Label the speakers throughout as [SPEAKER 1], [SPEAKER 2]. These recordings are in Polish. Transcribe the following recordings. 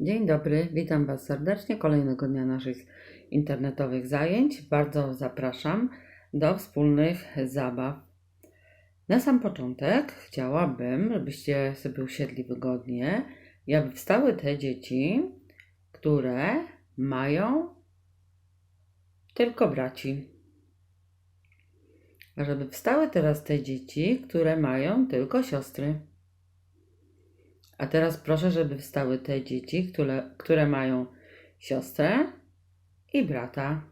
[SPEAKER 1] Dzień dobry, witam Was serdecznie. Kolejnego dnia naszych internetowych zajęć. Bardzo zapraszam do wspólnych zabaw. Na sam początek chciałabym, żebyście sobie usiedli wygodnie i aby wstały te dzieci, które mają tylko braci. Żeby wstały teraz te dzieci, które mają tylko siostry. A teraz proszę, żeby wstały te dzieci, które, które mają siostrę i brata.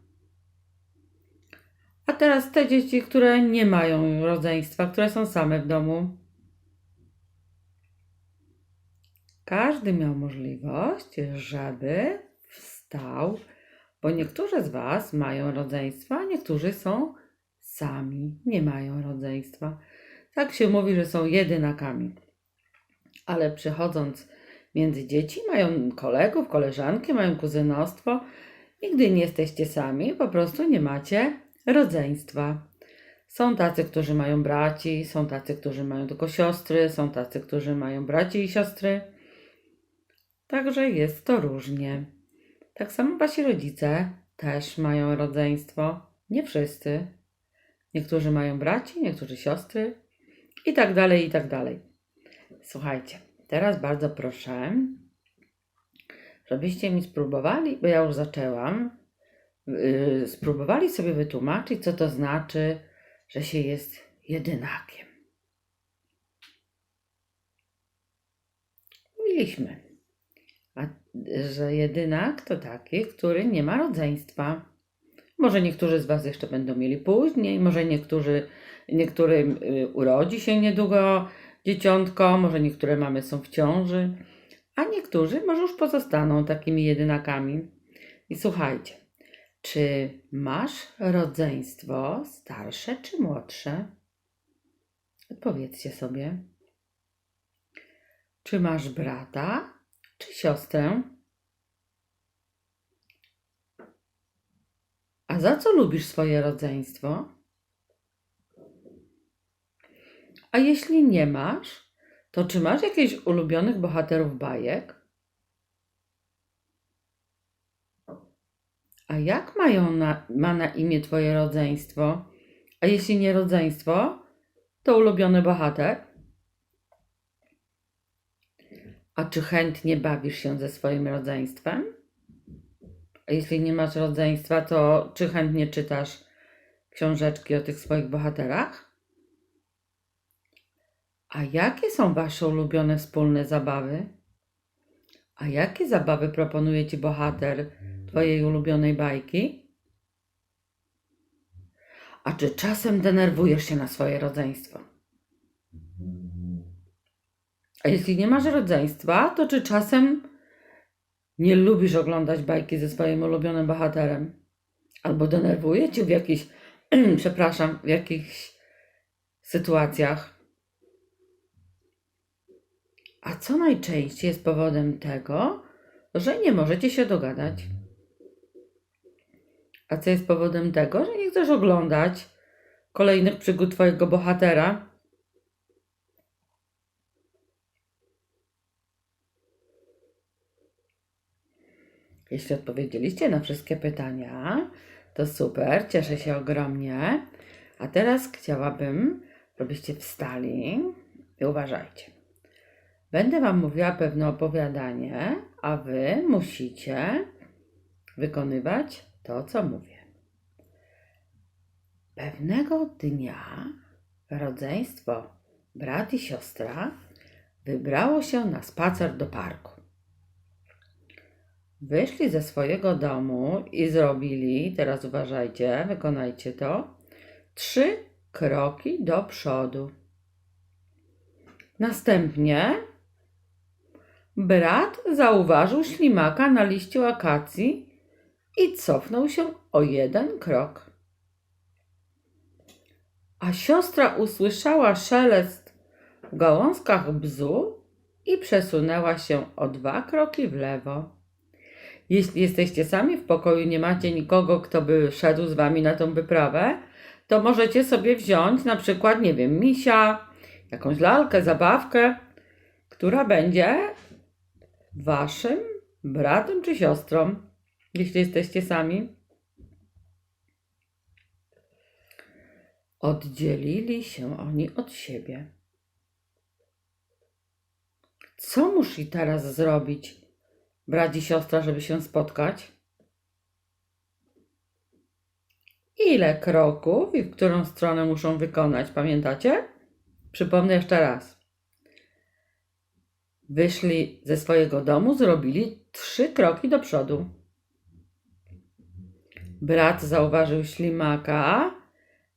[SPEAKER 1] A teraz te dzieci, które nie mają rodzeństwa, które są same w domu. Każdy miał możliwość, żeby wstał, bo niektórzy z Was mają rodzeństwa, a niektórzy są sami, nie mają rodzeństwa. Tak się mówi, że są jedynakami ale przychodząc między dzieci, mają kolegów, koleżanki, mają kuzynostwo. Nigdy nie jesteście sami, po prostu nie macie rodzeństwa. Są tacy, którzy mają braci, są tacy, którzy mają tylko siostry, są tacy, którzy mają braci i siostry. Także jest to różnie. Tak samo wasi rodzice też mają rodzeństwo. Nie wszyscy. Niektórzy mają braci, niektórzy siostry i tak dalej, i tak dalej. Słuchajcie, teraz bardzo proszę, żebyście mi spróbowali, bo ja już zaczęłam, yy, spróbowali sobie wytłumaczyć, co to znaczy, że się jest jedynakiem. Mówiliśmy, a, że jedynak to taki, który nie ma rodzeństwa. Może niektórzy z Was jeszcze będą mieli później, może niektórzy, niektórym yy, urodzi się niedługo dzieciątko, może niektóre mamy są w ciąży, a niektórzy może już pozostaną takimi jedynakami. I słuchajcie, czy masz rodzeństwo starsze czy młodsze? Odpowiedzcie sobie. Czy masz brata czy siostrę? A za co lubisz swoje rodzeństwo? A jeśli nie masz, to czy masz jakichś ulubionych bohaterów bajek? A jak mają na, ma na imię Twoje rodzeństwo? A jeśli nie rodzeństwo, to ulubiony bohater? A czy chętnie bawisz się ze swoim rodzeństwem? A jeśli nie masz rodzeństwa, to czy chętnie czytasz książeczki o tych swoich bohaterach? A jakie są Wasze ulubione wspólne zabawy? A jakie zabawy proponuje Ci bohater Twojej ulubionej bajki? A czy czasem denerwujesz się na swoje rodzeństwo? A jeśli nie masz rodzeństwa, to czy czasem nie lubisz oglądać bajki ze swoim ulubionym bohaterem? Albo denerwuje Cię w jakichś, przepraszam, w jakichś sytuacjach? A co najczęściej jest powodem tego, że nie możecie się dogadać? A co jest powodem tego, że nie chcesz oglądać kolejnych przygód Twojego bohatera? Jeśli odpowiedzieliście na wszystkie pytania, to super, cieszę się ogromnie. A teraz chciałabym, żebyście wstali i uważajcie. Będę Wam mówiła pewne opowiadanie, a Wy musicie wykonywać to, co mówię. Pewnego dnia rodzeństwo brat i siostra wybrało się na spacer do parku. Wyszli ze swojego domu i zrobili, teraz uważajcie, wykonajcie to, trzy kroki do przodu. Następnie Brat zauważył ślimaka na liściu akacji i cofnął się o jeden krok. A siostra usłyszała szelest w gałązkach bzu i przesunęła się o dwa kroki w lewo. Jeśli jesteście sami w pokoju, nie macie nikogo, kto by szedł z wami na tą wyprawę, to możecie sobie wziąć na przykład, nie wiem, misia, jakąś lalkę, zabawkę, która będzie waszym bratem czy siostrą, jeśli jesteście sami. Oddzielili się oni od siebie. Co musi teraz zrobić brat i siostra, żeby się spotkać? Ile kroków i w którą stronę muszą wykonać, pamiętacie? Przypomnę jeszcze raz. Wyszli ze swojego domu, zrobili trzy kroki do przodu. Brat zauważył ślimaka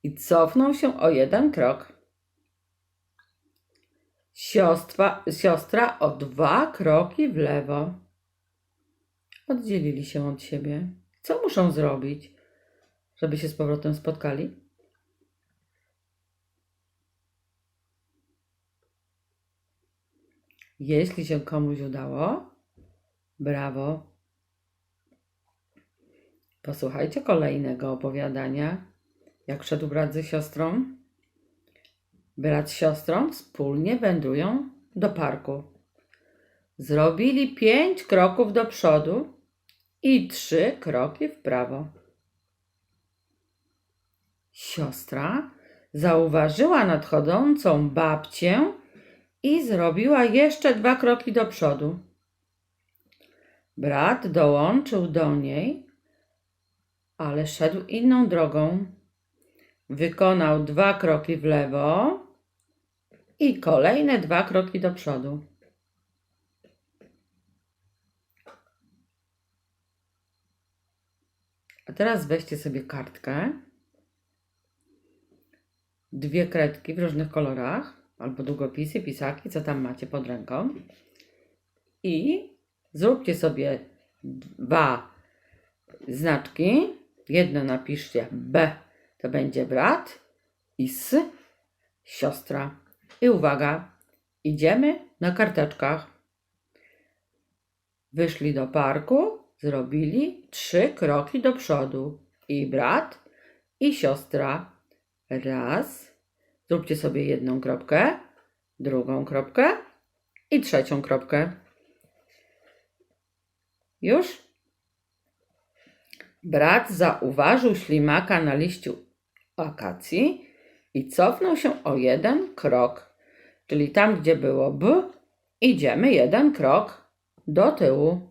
[SPEAKER 1] i cofnął się o jeden krok. Siostra, siostra o dwa kroki w lewo. Oddzielili się od siebie. Co muszą zrobić, żeby się z powrotem spotkali? Jeśli się komuś udało, brawo. Posłuchajcie kolejnego opowiadania, jak szedł brat ze siostrą. Brat z siostrą wspólnie wędrują do parku. Zrobili pięć kroków do przodu i trzy kroki w prawo. Siostra zauważyła nadchodzącą babcię i zrobiła jeszcze dwa kroki do przodu. Brat dołączył do niej, ale szedł inną drogą. Wykonał dwa kroki w lewo i kolejne dwa kroki do przodu. A teraz weźcie sobie kartkę, dwie kredki w różnych kolorach, albo długopisy, pisaki, co tam macie pod ręką. I zróbcie sobie dwa znaczki. Jedno napiszcie B, to będzie brat, i S, siostra. I uwaga, idziemy na karteczkach. Wyszli do parku, zrobili trzy kroki do przodu. I brat, i siostra. Raz. Zróbcie sobie jedną kropkę, drugą kropkę i trzecią kropkę. Już? Brat zauważył ślimaka na liściu akacji i cofnął się o jeden krok. Czyli tam, gdzie było B, idziemy jeden krok do tyłu.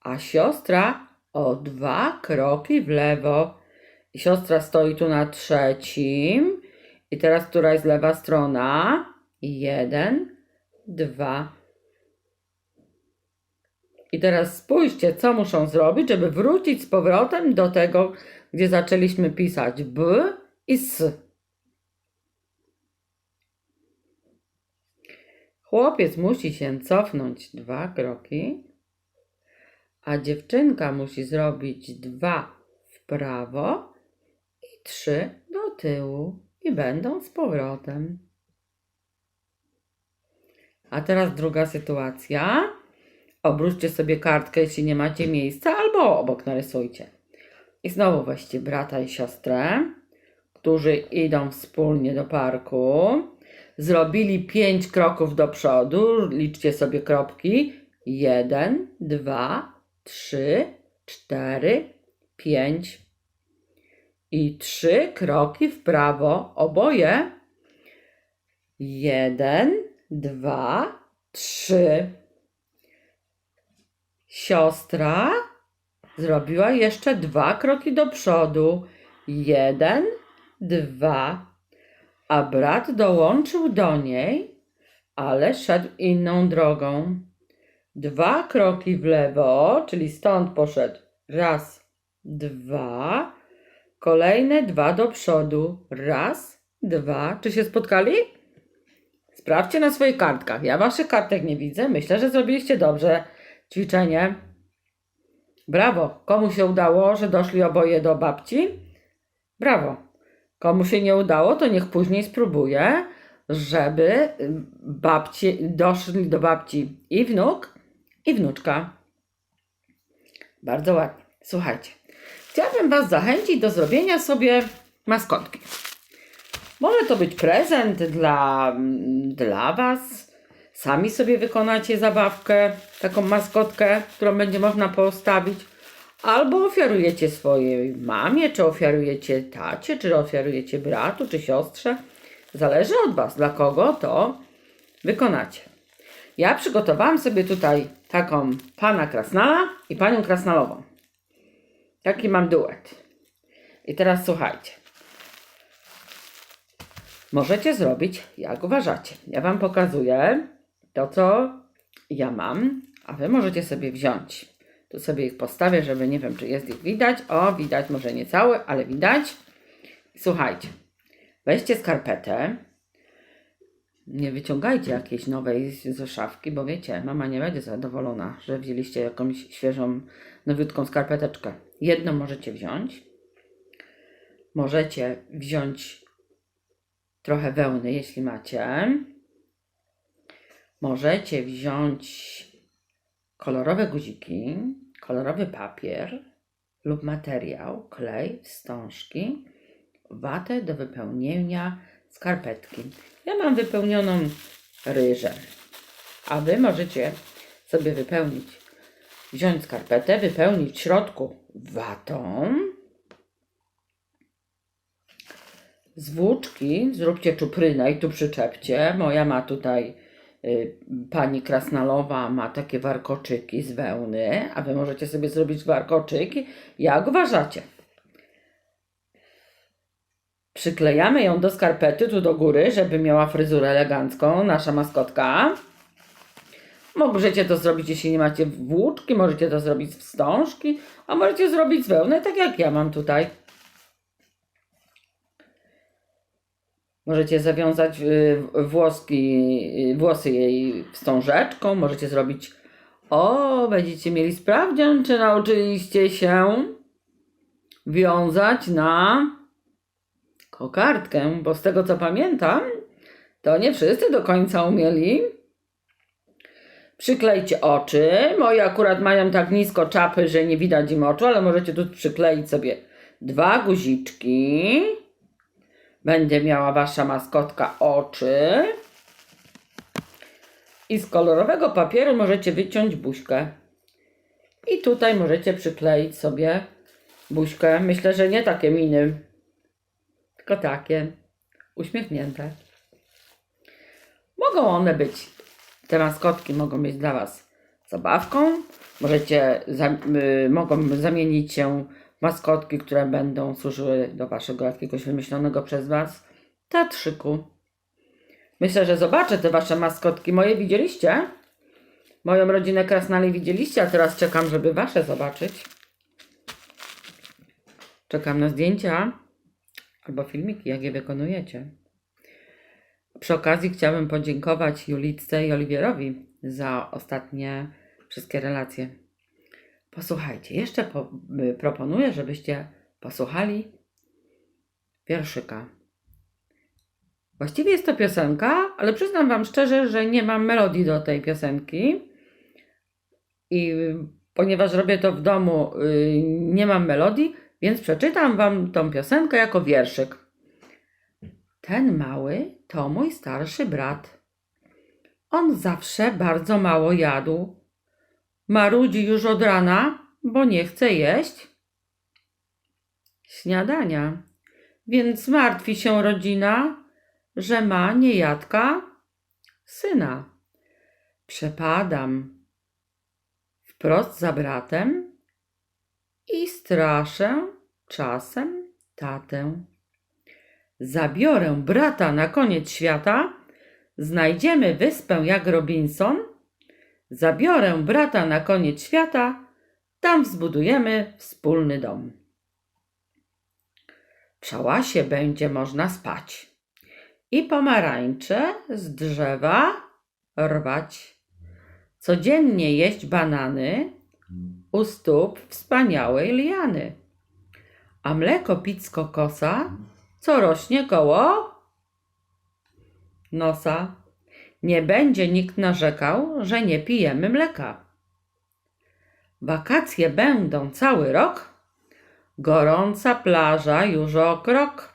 [SPEAKER 1] A siostra o dwa kroki w lewo. Siostra stoi tu na trzecim. I teraz która jest lewa strona? Jeden, dwa. I teraz spójrzcie, co muszą zrobić, żeby wrócić z powrotem do tego, gdzie zaczęliśmy pisać B i S. Chłopiec musi się cofnąć dwa kroki, a dziewczynka musi zrobić dwa w prawo trzy do tyłu i będą z powrotem. A teraz druga sytuacja. Obróćcie sobie kartkę, jeśli nie macie miejsca, albo obok narysujcie. I znowu weźcie brata i siostrę, którzy idą wspólnie do parku. Zrobili pięć kroków do przodu. Liczcie sobie kropki. Jeden, dwa, trzy, cztery, pięć. I trzy kroki w prawo. Oboje. Jeden, dwa, trzy. Siostra zrobiła jeszcze dwa kroki do przodu. Jeden, dwa. A brat dołączył do niej, ale szedł inną drogą. Dwa kroki w lewo, czyli stąd poszedł. Raz, dwa. Kolejne dwa do przodu. Raz, dwa. Czy się spotkali? Sprawdźcie na swoich kartkach. Ja waszych kartek nie widzę. Myślę, że zrobiliście dobrze ćwiczenie. Brawo. Komu się udało, że doszli oboje do babci? Brawo. Komu się nie udało, to niech później spróbuje, żeby babci, doszli do babci i wnuk, i wnuczka. Bardzo ładnie. Słuchajcie, chciałabym Was zachęcić do zrobienia sobie maskotki. Może to być prezent dla, dla Was, sami sobie wykonacie zabawkę, taką maskotkę, którą będzie można postawić, albo ofiarujecie swojej mamie, czy ofiarujecie tacie, czy ofiarujecie bratu, czy siostrze. Zależy od Was, dla kogo to wykonacie. Ja przygotowałam sobie tutaj taką pana Krasnala i panią Krasnalową. Taki mam duet. I teraz słuchajcie. Możecie zrobić jak uważacie. Ja Wam pokazuję to, co ja mam, a Wy możecie sobie wziąć. Tu sobie ich postawię, żeby nie wiem, czy jest ich widać. O, widać, może nie cały, ale widać. Słuchajcie. Weźcie skarpetę. Nie wyciągajcie jakiejś nowej ze szafki, bo wiecie, mama nie będzie zadowolona, że wzięliście jakąś świeżą, nowiutką skarpeteczkę. Jedną możecie wziąć. Możecie wziąć trochę wełny, jeśli macie. Możecie wziąć kolorowe guziki, kolorowy papier lub materiał, klej, wstążki, watę do wypełnienia skarpetki. Ja mam wypełnioną ryżem, a Wy możecie sobie wypełnić, wziąć skarpetę, wypełnić w środku watą, z włóczki zróbcie czuprynę i tu przyczepcie. Moja ma tutaj, y, pani Krasnalowa ma takie warkoczyki z wełny, a wy możecie sobie zrobić warkoczyki, jak uważacie. Przyklejamy ją do skarpety, tu do góry, żeby miała fryzurę elegancką, nasza maskotka. Możecie to zrobić, jeśli nie macie włóczki, możecie to zrobić z wstążki, a możecie zrobić z wełny, tak jak ja mam tutaj. Możecie zawiązać y, włoski, y, włosy jej wstążeczką. Możecie zrobić. O, będziecie mieli sprawdzian, czy nauczyliście się wiązać na kokardkę, bo z tego co pamiętam, to nie wszyscy do końca umieli. Przyklejcie oczy. Moje akurat mają tak nisko czapy, że nie widać im oczu, ale możecie tu przykleić sobie dwa guziczki. Będzie miała wasza maskotka oczy. I z kolorowego papieru możecie wyciąć buźkę. I tutaj możecie przykleić sobie buźkę. Myślę, że nie takie miny, tylko takie uśmiechnięte. Mogą one być, te maskotki mogą być dla Was zabawką. Możecie, y, mogą zamienić się w maskotki, które będą służyły do Waszego jakiegoś wymyślonego przez Was teatrzyku. Myślę, że zobaczę te Wasze maskotki. Moje widzieliście? Moją rodzinę Krasnali widzieliście, a teraz czekam, żeby Wasze zobaczyć. Czekam na zdjęcia albo filmiki, jak je wykonujecie. Przy okazji chciałabym podziękować Julitce i Oliwierowi za ostatnie wszystkie relacje. Posłuchajcie, jeszcze po, y, proponuję, żebyście posłuchali wierszyka. Właściwie jest to piosenka, ale przyznam Wam szczerze, że nie mam melodii do tej piosenki. I y, ponieważ robię to w domu, y, nie mam melodii, więc przeczytam Wam tą piosenkę jako wierszyk. Ten mały to mój starszy brat. On zawsze bardzo mało jadł. Marudzi już od rana, bo nie chce jeść śniadania. Więc martwi się rodzina, że ma niejadka syna. Przepadam wprost za bratem i straszę czasem tatę. Zabiorę brata na koniec świata, znajdziemy wyspę jak Robinson. Zabiorę brata na koniec świata, tam zbudujemy wspólny dom. W szałasie będzie można spać i pomarańcze z drzewa rwać. Codziennie jeść banany u stóp wspaniałej liany, a mleko pić z kokosa, co rośnie koło nosa. Nie będzie nikt narzekał, że nie pijemy mleka. Wakacje będą cały rok, gorąca plaża już o krok.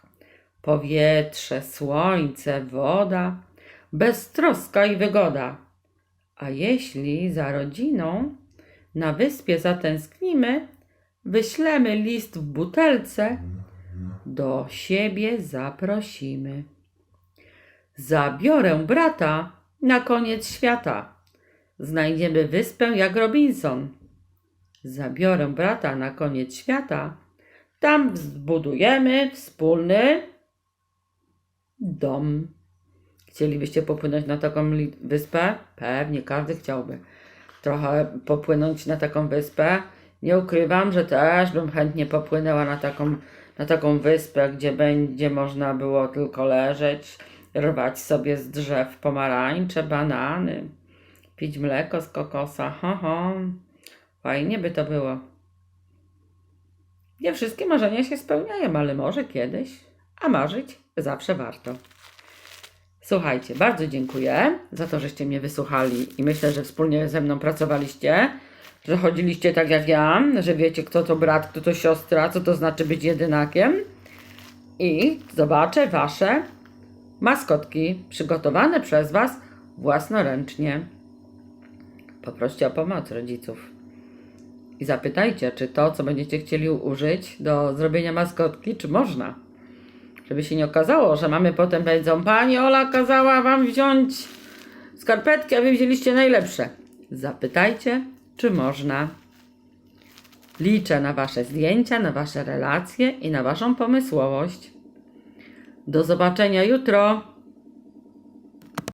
[SPEAKER 1] Powietrze, słońce, woda, beztroska i wygoda. A jeśli za rodziną na wyspie zatęsknimy, wyślemy list w butelce, do siebie zaprosimy. Zabiorę brata na koniec świata. Znajdziemy wyspę jak Robinson. Zabiorę brata na koniec świata. Tam zbudujemy wspólny dom. Chcielibyście popłynąć na taką wyspę? Pewnie każdy chciałby. Trochę popłynąć na taką wyspę. Nie ukrywam, że też bym chętnie popłynęła na taką, na taką wyspę, gdzie będzie można było tylko leżeć, rwać sobie z drzew pomarańcze, banany, pić mleko z kokosa. Ho, ho. Fajnie by to było. Nie wszystkie marzenia się spełniają, ale może kiedyś, a marzyć zawsze warto. Słuchajcie, bardzo dziękuję za to, żeście mnie wysłuchali i myślę, że wspólnie ze mną pracowaliście, że chodziliście tak jak ja, że wiecie, kto to brat, kto to siostra, co to znaczy być jedynakiem. I zobaczę Wasze maskotki przygotowane przez Was własnoręcznie. Poproście o pomoc rodziców i zapytajcie, czy to, co będziecie chcieli użyć do zrobienia maskotki, czy można. Żeby się nie okazało, że mamy potem powiedzą, Pani Ola kazała Wam wziąć skarpetki, a Wy wzięliście najlepsze. Zapytajcie, czy można. Liczę na Wasze zdjęcia, na Wasze relacje i na Waszą pomysłowość. Do zobaczenia jutro.